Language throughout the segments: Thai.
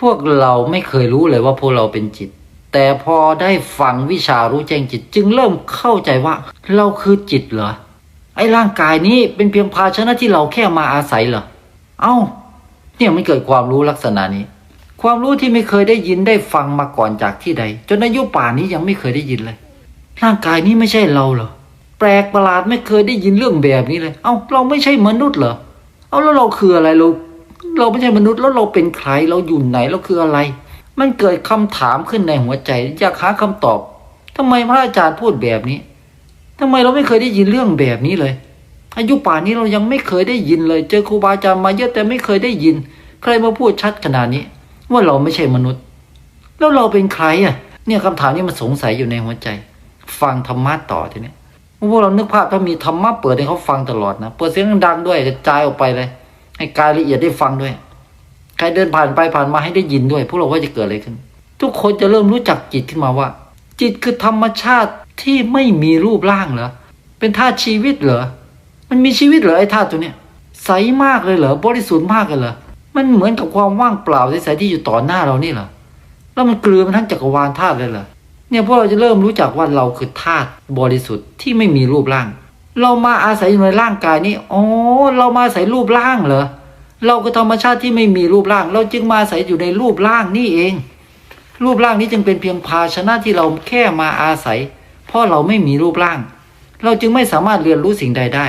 พวกเราไม่เคยรู้เลยว่าพวกเราเป็นจิต แต่พอได้ฟังวิชารู้แจ้งจิต จึงเริ่มเข้าใจว่า เราคือจิตเหรอไอ้ร่างกายนี้เป็นเพียงภาชนะที่เราแค่มาอาศัยเหรอเอ้า เนี่ยมันเกิดความรู้ลักษณะนี้ ความรู้ที่ไม่เคยได้ยินได้ฟังมาก่อนจากที่ใด จนอายุป่านนี้ยังไม่เคยได้ยินเลย ร่างกายนี้ไม่ใช่เราเหรอแปลกประหลาดไม่เคยได้ยินเรื่องแบบนี้เลย เอ้าเราไม่ใช่มนุษย์เหรอเอาแล้วเราคืออะไรเรา เราไม่ใช่มนุษย์แล้วเราเป็นใครเราอยู่ไหนเราคืออะไร มันเกิดคำถามขึ้นในหัวใจอยากหาคำตอบทำไมพระอาจารย์พูดแบบนี้ทำไมเราไม่เคยได้ยินเรื่องแบบนี้เลย อายุป่านนี้เรายังไม่เคยได้ยินเลย เจอครูบาอาจารย์มาเยอะแต่ไม่เคยได้ยิน ใครมาพูดชัดขนาดนี้ ว่าเราไม่ใช่มนุษย์ แล้วเราเป็นใครอะ เนี่ยคำถามนี้มันสงสัยอยู่ในหัวใจ ฟังธรรมะต่อทีนี้พวกเรานึกภาพถ้ามีธรรมะเปิดให้เขาฟังตลอดนะ เปิดเสียงดังด้วยกระจายออกไปเลย ให้กายละเอียดได้ฟังด้วย ใครเดินผ่านไปผ่านมาให้ได้ยินด้วย พวกเราว่าจะเกิดอะไรขึ้น ทุกคนจะเริ่มรู้จักจิตขึ้นมาว่า จิตคือธรรมชาติที่ไม่มีรูปร่างเหรอเป็นธาตุชีวิตเหรอมันมีชีวิตเหรอไอ้ธาตุตัวเนี้ยใสมากเลยเหรอบริสุทธิ์มากเลยเหรอมันเหมือนกับความว่างเปล่าใสๆที่อยู่ต่อหน้าเรานี่เหรอแล้วมันกลืนมันทั้งจักรวาลธาตุเลยเหรอเนี่ยพวกเราจะเริ่มรู้จักว่าเราคือธาตุบริสุทธิ์ที่ไม่มีรูปร่าง เรามาอาศัยอยู่ในร่างกายนี้อ๋อเรามาอาศัยรูปร่างเหรอเราคือธรรมชาติที่ไม่มีรูปร่าง เราจึงมาอาศัยอยู่ในรูปร่างนี่เอง รูปร่างนี้จึงเป็นเพียงภาชนะที่เราแค่มาอาศัย เพราะเราไม่มีรูปร่าง เราจึงไม่สามารถเรียนรู้สิ่งใดได้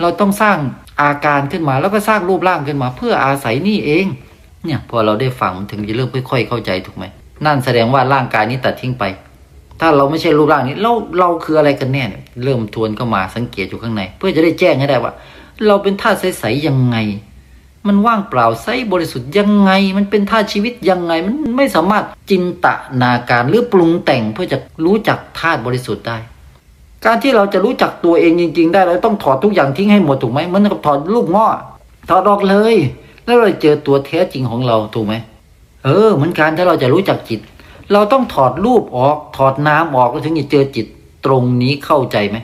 เราต้องสร้างอาการขึ้นมาแล้วก็สร้างรูปร่างขึ้นมา เพื่ออาศัยนี่เอง เนี่ยพอเราได้ฟังถึงจะเริ่มค่อย ๆ เข้าใจถูกไหมนั่นแสดงว่าร่างกายนี้ตัดทิ้งไป ถ้าเราไม่ใช่รูปร่างนี้เราเราคืออะไรกันแน่เนี่ยเริ่มทวนเข้ามาสังเกตอยู่ข้างใน เพื่อจะได้แจ้งให้ได้ว่า เราเป็นธาตุใสๆยังไง มันว่างเปล่าไซบริสุทธิ์ยังไง มันเป็นธาตุชีวิตยังไง มันไม่สามารถจินตนาการหรือปรุงแต่งเพื่อจะรู้จักธาตุบริสุทธิ์ได้ การที่เราจะรู้จักตัวเองจริง ๆ ได้เราต้องถอดทุกอย่างทิ้งให้หมดถูกไหมเหมือนกับถอดลูกง้อถอดออกเลย แล้วเราเจอตัวแท้จริงของเราถูกไหมเออเหมือนกันถ้าเราจะรู้จักจิต เราต้องถอดรูปออก ถอดน้ำออกแล้วถึงจะเจอจิตตรงนี้เข้าใจไหม